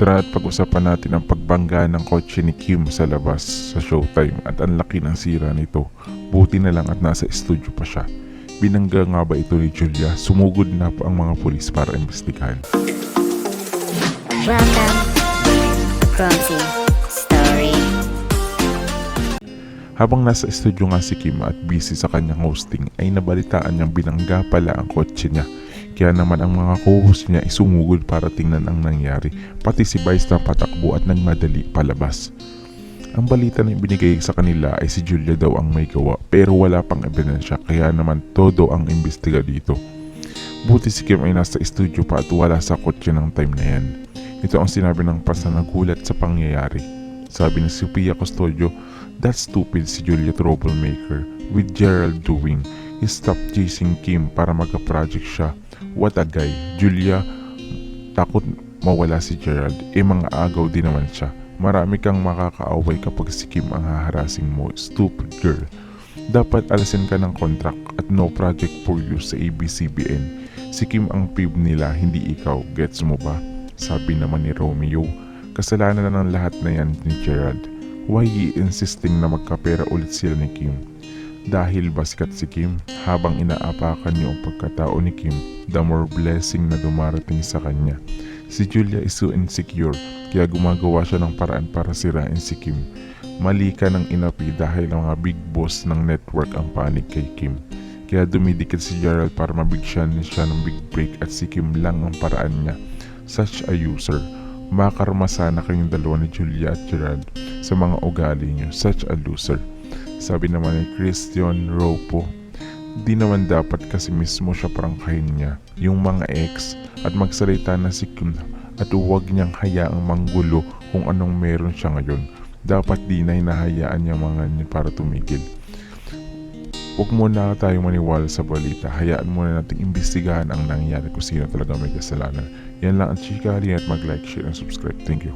Tara at pag-usapan natin ang pagbangga ng kotse ni Kim sa labas sa showtime at ang laki ng sira nito. Buti na lang at nasa studio pa siya. Binangga nga ba ito ni Julia? Sumugod na po ang mga pulis para imbestigahan. Welcome Clumsy. Habang nasa studio nga si Kim at busy sa kanyang hosting ay nabalitaan niyang binangga pala ang kotse niya. Kaya naman ang mga co-host niya ay sumugod para tingnan ang nangyari. Pati si Vice na patakbo at nagmadali palabas. Ang balita na binigay sa kanila ay si Julia daw ang may gawa pero wala pang ebidensya kaya naman todo ang imbestiga dito. Buti si Kim ay nasa studio pa at wala sa kotse ng time na yan. Ito ang sinabi ng pasa nagulat sa pangyayari. Sabi ni Sophia Custodio, That's stupid si Julia troublemaker. With Gerald doing, stopped chasing Kim para magka-project siya. What a guy. Julia, takot mawala si Gerald. Eh mga agaw din naman siya. Marami kang makakaaway kapag si Kim ang haharasing mo. Stupid girl. Dapat alasin ka ng contract at no project for you sa ABCBN. Si Kim ang pib nila, hindi ikaw. Gets mo ba? Sabi naman ni Romeo. Kasalanan na ng lahat na yan ni Gerald. Why he insisting na magkapera ulit sila ni Kim? Dahil ba sikat si Kim? Habang inaapakan niyo ang pagkatao ni Kim, the more blessing na dumarating sa kanya. Si Julia is so insecure, kaya gumagawa siya ng paraan para sirain si Kim. Mali ka ng inapi dahil ang mga big boss ng network ang panig kay Kim. Kaya dumidikit si Gerald para mabigyan siya ng big break at si Kim lang ang paraan niya. Such a user. Makarma sana kayong dalawa ni Julia at Gerald sa mga ugali niyo. Such a loser. Sabi naman ni Christian Ropo, di naman dapat kasi mismo siya prangkahin niya, yung mga ex, at magsalita na si Kim at huwag niyang hayaang manggulo kung anong meron siya ngayon. Dapat di na hinahayaan niya mga niya para tumigil. Huwag muna tayo maniwala sa balita. Hayaan muna nating imbestigahan ang nangyari kung sino talaga may kasalanan. Yan lang ang chika. At mag-like, share, and subscribe. Thank you.